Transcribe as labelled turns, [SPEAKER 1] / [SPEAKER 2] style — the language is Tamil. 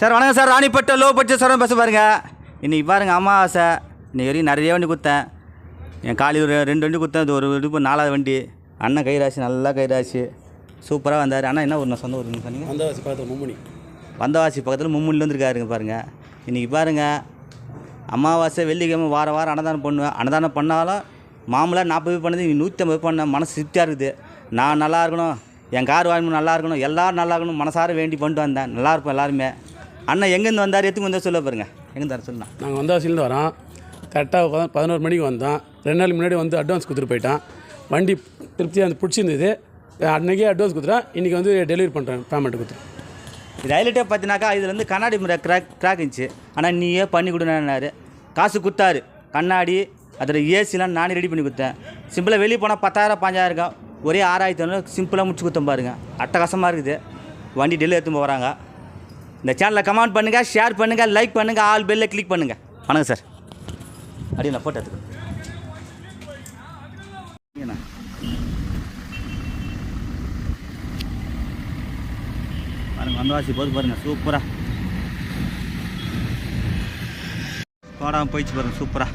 [SPEAKER 1] சார் வணக்கம் sir. Ranipet low budget sir பேச பாருங்க. இன்னைக்கு பாருங்க அமாவாசை. இன்னைக்கு வரைக்கும் நிறைய வண்டி கொடுத்தேன் என் காலையில் ஒரு ரெண்டு வண்டி கொடுத்தேன் இது ஒரு இது நாலாவது வண்டி. அண்ணன் கைராசி நல்லா கைராசி. சூப்பராக வந்தார். அண்ணா என்ன ஒரு சொந்த ஊருன்னு சொன்னீங்க?
[SPEAKER 2] வந்தவாசி பார்த்து மும்முனி.
[SPEAKER 1] வந்தவாசி பக்கத்தில் மும்முனில் வந்துருக்காருங்க பாருங்கள் இன்றைக்கி பாருங்கள் அமாவாசை வெள்ளிக்கிழமை வாரம் வாரம் அன்னதானம் பண்ணுவேன். அன்னதானம் பண்ணாலும் மாமூலாக நாற்பது பேர் பண்ணது இங்கே நூற்றி ஐம்பது பண்ண மனசு திருப்தியாக இருக்குது. நான் நல்லா இருக்கணும். என் கார் வாங்கணும் நல்லா இருக்கணும். எல்லோரும் நல்லா இருக்கணும். மனசார வேண்டி பண்ணிட்டு வந்தேன். நல்லா இருப்போம் எல்லாருமே. அண்ணன் எங்கேருந்து வந்தார்? எத்துக்கு வந்தார்? சொல்ல பாருங்க. எங்கேருந்து வர சொல்லலாம்
[SPEAKER 2] நாங்கள் வந்தவாசிலேருந்து வரோம். கரெக்டாக பத பதினோரு மணிக்கு வந்தோம். ரெண்டு நாள் முன்னாடி வந்து அட்வான்ஸ் கொடுத்துட்டு போயிட்டான் வண்டி திருப்தியாக வந்து பிடிச்சிருந்தது. அன்றைக்கே அட்வான்ஸ் கொடுத்துறேன் இன்றைக்கி வந்து டெலிவரி பண்ணுறேன் பேமெண்ட் கொடுத்துறேன்
[SPEAKER 1] இது ஹைலைட்டே பார்த்தீங்கன்னாக்கா இதுல இருந்து கண்ணாடி முறை கிராக் கிராக் இருந்துச்சு. ஆனால் நீயே பண்ணி கொடுனாரு காசு கொடுத்தாரு. கண்ணாடி அதில் ஏசிலாம் நானே ரெடி பண்ணி கொடுத்தேன். சிம்பிளாக வெளியே போனால் பத்தாயிரம் பாஞ்சாயிரம் ஒரே ஆறாயிரத்தி ஐநூறு சிம்பிளாக முடிச்சு கொடுத்தேன் பாருங்க. அட்டகாசமாக இருக்குது. வண்டி டெல்லி எடுத்து போகிறாங்க இந்த சேனலை கமெண்ட் பண்ணுங்கள் ஷேர் பண்ணுங்கள் லைக் பண்ணுங்கள் ஆல் பெல்லில் கிளிக் பண்ணுங்கள் வணக்கம் சார் அப்படியே நான் ஃபோட்டோ எடுத்துக்கிறேன். பாருங்கள் வந்தவாசி போது பாருங்கள் சூப்பராக கோடாம போயிடுச்சு பாருங்கள் சூப்பராக